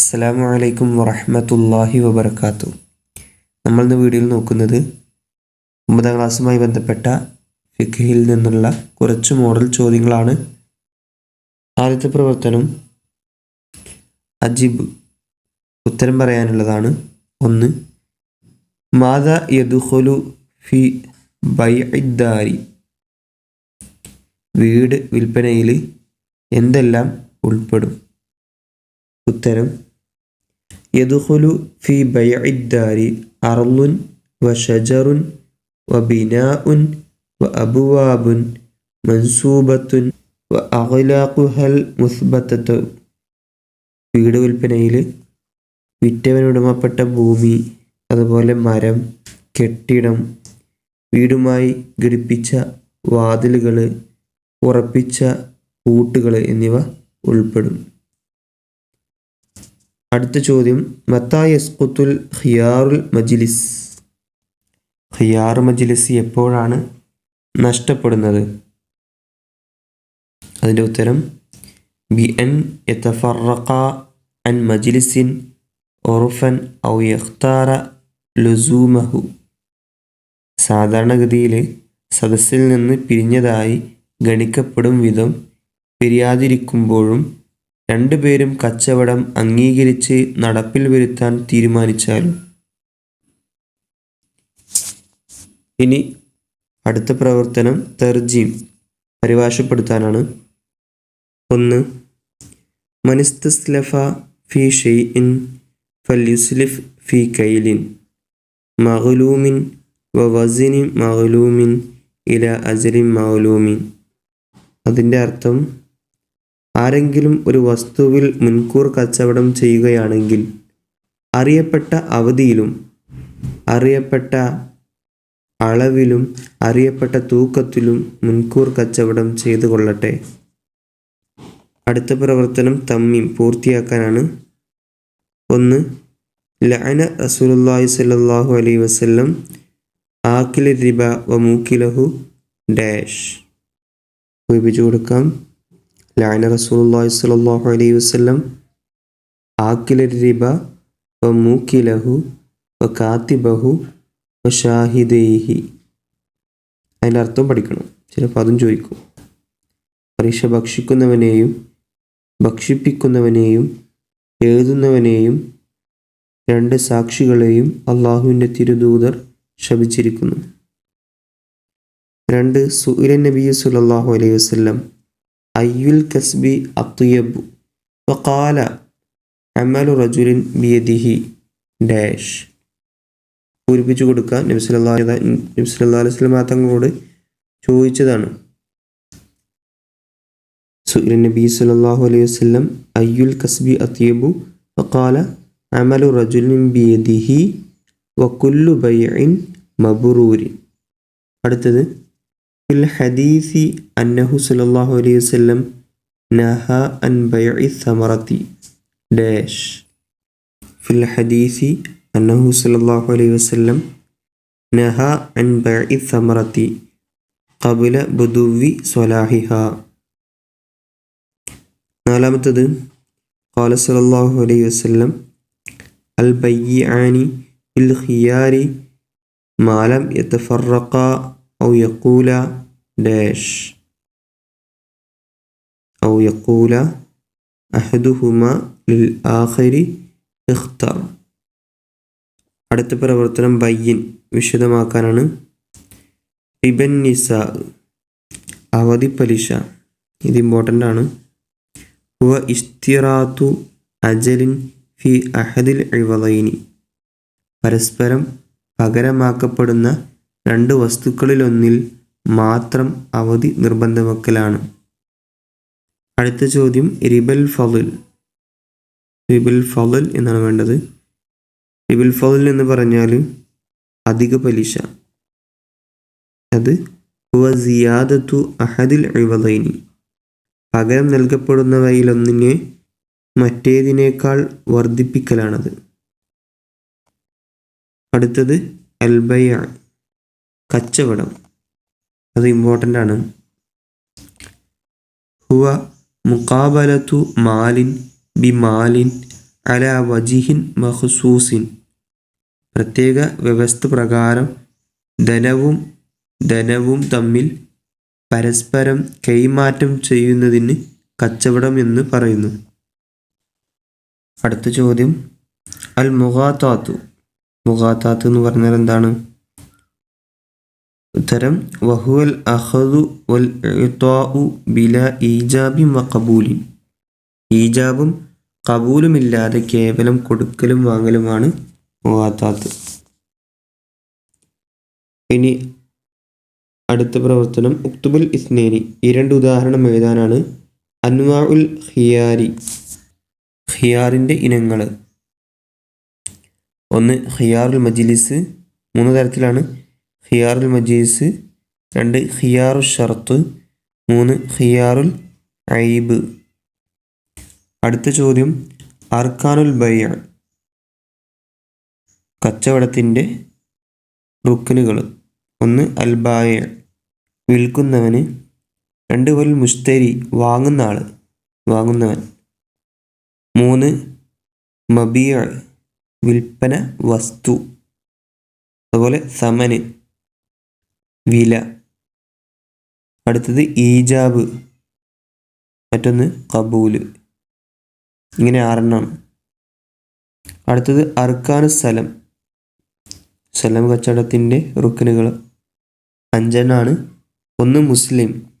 അസ്സലാമു അലൈക്കും വറഹ്മത്തുള്ളാഹി വബർക്കാത്തു നമ്മൾ ഇന്ന് വീഡിയോയിൽ നോക്കുന്നത് ഒമ്പതാം ക്ലാസ്സുമായി ബന്ധപ്പെട്ട ഫിഖിൽ നിന്നുള്ള കുറച്ച് മോഡൽ ചോദ്യങ്ങളാണ്. ആദ്യത്തെ പ്രവർത്തനം അജിബ്. ഉത്തരം പറയാനുള്ളതാണ്. ഒന്ന് മാത യദുഖുലു ഫി ബൈഇദ്ദാരി വീട് വിൽപ്പനയിൽ എന്തെല്ലാം ഉൾപ്പെടും? ഉത്തരം യദുഖുലു ഫി ബൈഇദ്ദാരി അർലുൻ വ ഷജറുൻ വ ബിനാഉൻ വ അബുവാബുൻ മൻസൂബത്തുൻ വ അഖ്ലാഖുഹൽ മുസ്ബത്തത്തു. വീട് വിൽപ്പനയിൽ വിറ്റവനുടമപ്പെട്ട ഭൂമി അതുപോലെ മരം കെട്ടിടം വീടുമായി ഘടിപ്പിച്ച വാതിലുകൾ ഉറപ്പിച്ച പൂട്ടുകൾ എന്നിവ ഉൾപ്പെടും. അടുത്ത ചോദ്യം മത്തായസ്കുത്തുൽ ഖിയാറുൽ മജിലിസ്. ഖിയാർ മജിലിസ് എപ്പോഴാണ് നഷ്ടപ്പെടുന്നത്? അതിന്റെ ഉത്തരം ബി എൻ എത്തഫറക്ക അൻ മജിലിസിൻ ഒറുഫൻ ഔ ലുസൂമഹു. സാധാരണഗതിയിൽ സദസ്സിൽ നിന്ന് പിരിഞ്ഞതായി ഗണിക്കപ്പെടും വിധം പിരിയാതിരിക്കുമ്പോഴും രണ്ടുപേരും കച്ചവടം അംഗീകരിച്ച് നടപ്പിൽ വരുത്താൻ തീരുമാനിച്ചാലും. ഇനി അടുത്ത പ്രവർത്തനം തെർജീം പരിഭാഷപ്പെടുത്താനാണ്. ഒന്ന് മനിസ്തസ്ലഫ ഫി ഷെയ്ഇൻ ഫല്യുസ്ലിഫ് ഫി കൈലിൻ മഹലൂമിൻ വസിനി മഹലൂമിൻ ഇല അജലിൻ മഹലൂമിൻ അതിന്റെ അർത്ഥം ആരെങ്കിലും ഒരു വസ്തുവിൽ മുൻകൂർ കച്ചവടം ചെയ്യുകയാണെങ്കിൽ അറിയപ്പെട്ട അവധിയിലും അറിയപ്പെട്ട അളവിലും അറിയപ്പെട്ട തൂക്കത്തിലും മുൻകൂർ കച്ചവടം ചെയ്തു കൊള്ളട്ടെ. അടുത്ത പ്രവർത്തനം തമ്മിം പൂർത്തിയാക്കാനാണ്. ഒന്ന് ലഅന റസൂലുള്ളാഹി സല്ലല്ലാഹു അലൈഹി വസല്ലം ആക്കിലെ റിബ വ മൂക്കിലഹു ഡാഷ്. ഒഴിപ്പിച്ചു കൊടുക്കാം. ലഅന റസൂലുള്ളാഹി സ്വല്ലല്ലാഹു അലൈഹി വസല്ലം ആക്കില റിബ വ മൂക്കിലഹു വ കാത്തിബഹു വ ഷാഹിദൈഹി. അതിന്റെ പഠിക്കണം. ചിലപ്പോൾ അതും ചോദിക്കും. പരീക്ഷ ഭക്ഷിക്കുന്നവനെയും ഭക്ഷിപ്പിക്കുന്നവനെയും എഴുതുന്നവനെയും രണ്ട് സാക്ഷികളെയും അള്ളാഹുവിന്റെ തിരുദൂതർ ശപിച്ചിരിക്കുന്നു. രണ്ട് സുഇലൻ നബി സുല്ലാഹു അലൈഹി വസല്ലം അയ്യുൽ കസ്ബി അത്തുയബു വഖാല അമലു റജുലിൻ ബിയദിഹി ഡാഷ്. പൂരിപ്പിച്ചു കൊടുക്കുക. നബി സല്ലല്ലാഹു നബി സല്ലല്ലാഹു അലൈഹി വസല്ലം തങ്ങളോട് ചോദിച്ചതാണ്. സുഇല നബി സല്ലല്ലാഹു അലൈഹി വസ്ലം അയ്യുൽ കസ്ബി അത്യബു വക്കാല അമലു റജുലിൻ ബിയദിഹി വകുല്ലു ബൈഇൻ മബുറൂരി അടുത്തത് ഫിൽ ഹദീസി അന്നഹു സല്ലല്ലാഹു അലൈഹി വസല്ലം നഹ അൻ ബൈഇ സമറത്തി ഡാഷ് ഫിൽ ഹദീസി അന്നഹു സല്ലല്ലാഹു അലൈഹി വസല്ലം നഹ അൻ ബൈഇ സമറത്തി ഖബല ബുദുവി സ്വലാഹിഹ നാലാമത്തത് ഖാല സല്ലല്ലാഹു അലൈഹി വസല്ലം അൽ ബയ്യാനി ബിൽ ഖിയാരി മാലം യതഫറഖ ഔ يقول داش أو يقول أحدهما للآخر اختر അടുത്ത പ്രവർത്തനം ബയ്യൻ വിശദമാക്കാനാണ്. റിബൻ നിസ അവധി പലിശ ഇത് ഇമ്പോർട്ടന്റ് ആണ്. ഹുവ ഇസ്തിറാത്തു അജലിൻ ഫി അഹദിൽ ഇവലൈനി പരസ്പരം പകരമാക്കപ്പെടുന്ന രണ്ട് വസ്തുക്കളിലൊന്നിൽ മാത്രം അവധി നിർബന്ധമാക്കലാണ് അടുത്ത ചോദ്യം റിബൽ ഫവൽ റിബൽ ഫവൽ എന്നാണ് വേണ്ടത്. റിബൽ ഫവൽ എന്ന് പറഞ്ഞാൽ അധിക പലിശ. അത് ഹുവസിയാദത്തു അഹദിൽ ഇവലൈനി പകരം നൽകപ്പെടുന്നവയിലൊന്നിനെ മറ്റേതിനേക്കാൾ വർദ്ധിപ്പിക്കലാണത്. അടുത്തത് അൽബയ. കച്ചവടം. അത് ഇമ്പോർട്ടന്റ് ആണ്. ഹുവ മുക്കാബലത്തു മാലിൻ ബി മാലിൻ അല വജിഹിൻ മഹസൂസിൻ പ്രത്യേക വ്യവസ്ഥ പ്രകാരം ധനവും ധനവും തമ്മിൽ പരസ്പരം കൈമാറ്റം ചെയ്യുന്നതിന് കച്ചവടം എന്ന് പറയുന്നു. അടുത്ത ചോദ്യം. അൽ മുഖാത്താത്തു മുഖാത്താത്ത് എന്ന് പറഞ്ഞാൽ എന്താണ്? ഉത്തരം വഹുവൽ അഹദു വൽ ബില ഈജാബിൻ വ ഈജാബും കബൂലുമില്ലാതെ കേവലം കൊടുക്കലും വാങ്ങലുമാണ് മുവാത്താത്ത് ഇനി അടുത്ത പ്രവർത്തനം ഉക്തുബുൽ ഇസ്നേനി. ഈ രണ്ട് ഉദാഹരണം എഴുതാനാണ്. അൻവാ ഉൽ ഹിയാരി ഹിയാറിന്റെ ഇനങ്ങൾ ഒന്ന് ഖിയാറുൽ മജിലിസ്. മൂന്ന് തരത്തിലാണ് ഖിയാറുൽ മജീസ് രണ്ട് ഖിയാറു ഷർത്ത് മൂന്ന് ഖിയാറുൽ ഐബ്. അടുത്ത ചോദ്യം അർക്കാനുൽ ബയ്യ കച്ചവടത്തിന്റെ റുക്കനുകൾ ഒന്ന് അൽബായ വിൽക്കുന്നവന് രണ്ട് വൽ മുസ്തരി വാങ്ങുന്ന ആൾ വാങ്ങുന്നവൻ. മൂന്ന് മബിയ വിൽപ്പന വസ്തു അതുപോലെ സമന്. വില. അടുത്തത് ഈജാബ്. മറ്റൊന്ന് കബൂൽ. ഇങ്ങനെ ആറെണ്ണം. അടുത്തത് അർക്കാനു സ്ഥലം സ്ഥലം കച്ചവടത്തിന്റെ റുക്കനുകൾ. അഞ്ചെണ്ണാണ്. ഒന്ന് മുസ്ലിം.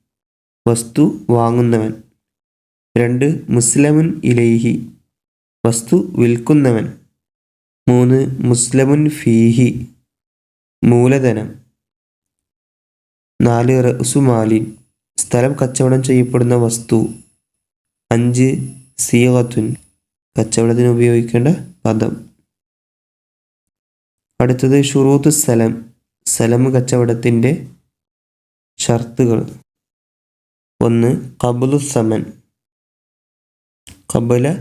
വസ്തു വാങ്ങുന്നവൻ. രണ്ട് മുസ്ലമുൻ ഇലൈഹി. വസ്തു വിൽക്കുന്നവൻ. മൂന്ന് മുസ്ലമുൻ ഫീഹി. മൂലധനം. നാല് റസുമാലിൻ സ്ഥലം കച്ചവടം ചെയ്യപ്പെടുന്ന വസ്തു. അഞ്ച് സീഹത്തുൻ കച്ചവടത്തിന് ഉപയോഗിക്കേണ്ട പദം. അടുത്തത് ഷുറൂത്ത് സ്ഥലം സ്ഥലം കച്ചവടത്തിന്റെ ഷർത്തുകൾ. ഒന്ന് കബുലു സമൻ. കബുല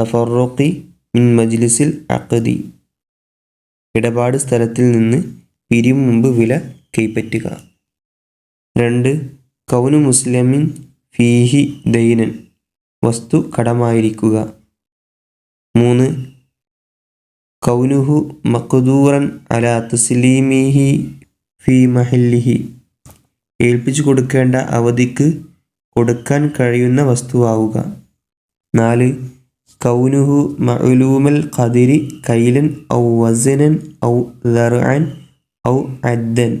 തഫറുഖി മിൻ മജ്ലിസിൽ അഖദി. ഇടപാട് സ്ഥലത്തിൽ നിന്ന് പിരിമുമ്പ് മുമ്പ് വില കൈപ്പറ്റുക. രണ്ട് കൗനു മുസ്ലിമിൻ ഫീഹി ദൈനൻ വസ്തു കടമായിരിക്കുക. മൂന്ന് കൗനുഹു മക്കുദൂറൻ അല തസ്ലീമിഹി ഫി മഹല്ലിഹി. ഏൽപ്പിച്ചു കൊടുക്കേണ്ട അവധിക്ക് കൊടുക്കാൻ കഴിയുന്ന വസ്തുവാവുക. നാല് കൗനുഹു മഅലൂമൽ ഖദിരി കൈലൻ ഔ വസനൻ ഔ ദർഅൻ ഔ അദ്ദൻ.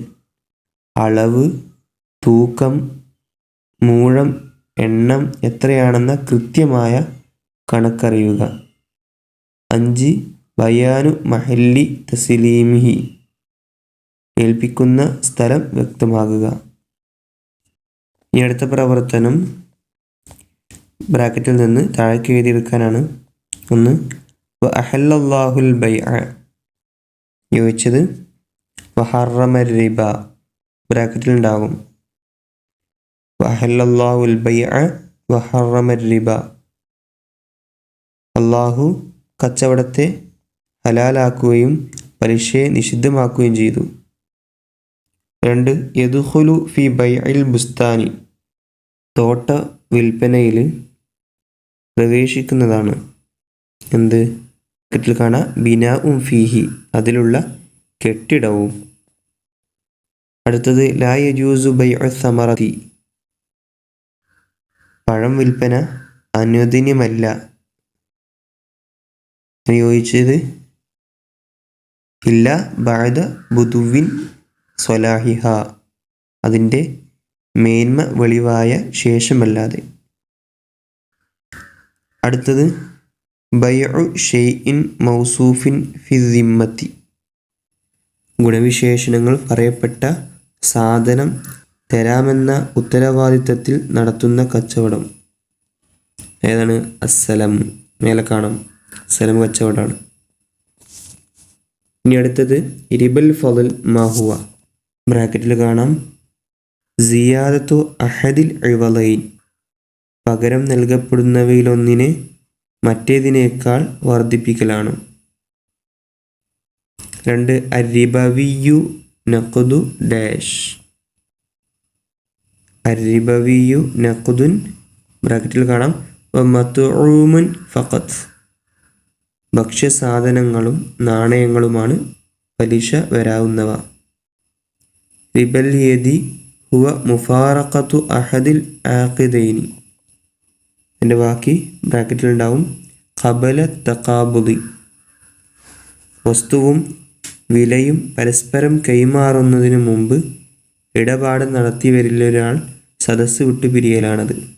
അളവ് തൂക്കം മൂഴം എണ്ണം എത്രയാണെന്ന കൃത്യമായ കണക്കറിയുക. അഞ്ച് ബയാനു മഹല്ലി തസ്ലീമിഹി. ഏൽപ്പിക്കുന്ന സ്ഥലം വ്യക്തമാകുക. ഈ അടുത്ത പ്രവർത്തനം ബ്രാക്കറ്റിൽ നിന്ന് താഴേക്ക് എഴുതിയെടുക്കാനാണ്. ഒന്ന് അഹല്ലാഹുൽ ബൈ ചോദിച്ചത് വഹറമ റിബ. ബ്രാക്കറ്റിൽ ഉണ്ടാകും വഹല്ലാഹുൽ ബൈ വഹറമർ അള്ളാഹു കച്ചവടത്തെ ഹലാലാക്കുകയും പലിശയെ നിഷിദ്ധമാക്കുകയും ചെയ്തു. രണ്ട് യദുഹുലു ഫി ബൈ അൽ ബുസ്താനി. തോട്ട വിൽപ്പനയിൽ പ്രവേശിക്കുന്നതാണ്. എന്ത്? കെട്ടിൽ കാണാം. ബിനാഉം ഫീഹി. അതിലുള്ള കെട്ടിടവും. അടുത്തത് ലായ യജൂസു ബൈ സമറതി പഴം വിൽപ്പന അനുവദനീയമല്ല. അനുയോജിച്ചത് ഇല്ല ബാദ ബുദുവിൻ സ്വലാഹിഹ. അതിന്റെ മേന്മ വെളിവായ ശേഷമല്ലാതെ. അടുത്തത് ബയഉ ഷെയ്ഇൻ മൗസൂഫിൻ ഫിസിമ്മത്തി ഗുണവിശേഷണങ്ങൾ പറയപ്പെട്ട സാധനം തരാമെന്ന ഉത്തരവാദിത്തത്തിൽ നടത്തുന്ന കച്ചവടം. ഏതാണ്? അസ്സലം. മേലെ കാണാം. അസ്സലം കച്ചവടമാണ്. ഇനി അടുത്തത് ഇരിബൽ ഫضൽ മാഹുവ ബ്രാക്കറ്റിൽ കാണാം. സിയാദത്തു അഹദിൽ ഇവലൈൻ പകരം നൽകപ്പെടുന്നവയിലൊന്നിനെ മറ്റേതിനേക്കാൾ വർദ്ധിപ്പിക്കലാണ്. രണ്ട് അരിബവിയു നഖുദു ഡാഷ്. അരിബവിയു നഖുദുൻ. ബ്രാക്കറ്റിൽ കാണാം. മത്തുഊമുൻ ഫഖത്ത് ഭക്ഷ്യസാധനങ്ങളും നാണയങ്ങളുമാണ് പലിശ വരാവുന്നവ. റിബൽ യദി ഹുവ മുഫാറഖത്തു അഹദിൽ ആഖിദൈനി. എന്റെ ബാക്കി ബ്രാക്കറ്റിലുണ്ടാവും ഖബല തക്കാബുദി വസ്തുവും വിലയും പരസ്പരം കൈമാറുന്നതിനു മുമ്പ് ഇടപാട് നടത്തി വരില്ല ഒരാൾ സദസ്സ് വിട്ടു പിരിയലാണത്.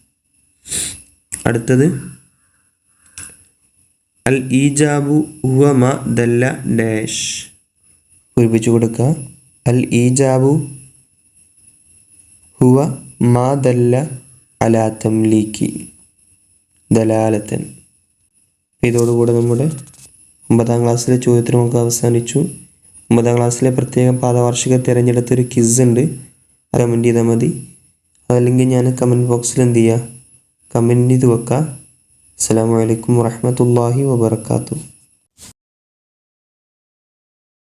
അടുത്തത് അൽ ഈജാബു ഹുവ മ ദല്ല ഡാഷ്. പൂരിപ്പിച്ചു കൊടുക്കുക. അൽ ഈജാബു ഹുവ മാ ദല്ല അലാ തംലീക്കി ദലാലത്തൻ. ഇതോടുകൂടെ നമ്മുടെ ഒമ്പതാം ക്ലാസ്സിലെ ചോദ്യത്തിന് നമുക്ക് അവസാനിച്ചു. ഒമ്പതാം ക്ലാസ്സിലെ പ്രത്യേകം പാദവാർഷിക തിരഞ്ഞെടുത്തൊരു കിസ് ഉണ്ട്. അത് കമന്റ് ചെയ്താൽ മതി. അതല്ലെങ്കിൽ ഞാൻ കമൻറ്റ് ബോക്സിൽ എന്ത് ചെയ്യുക കമൻറ്റ് ചെയ്ത് വെക്കാം അസ്സാം വലൈക്കും വാഹമത്തല്ലാഹി വാബർക്കാത്തു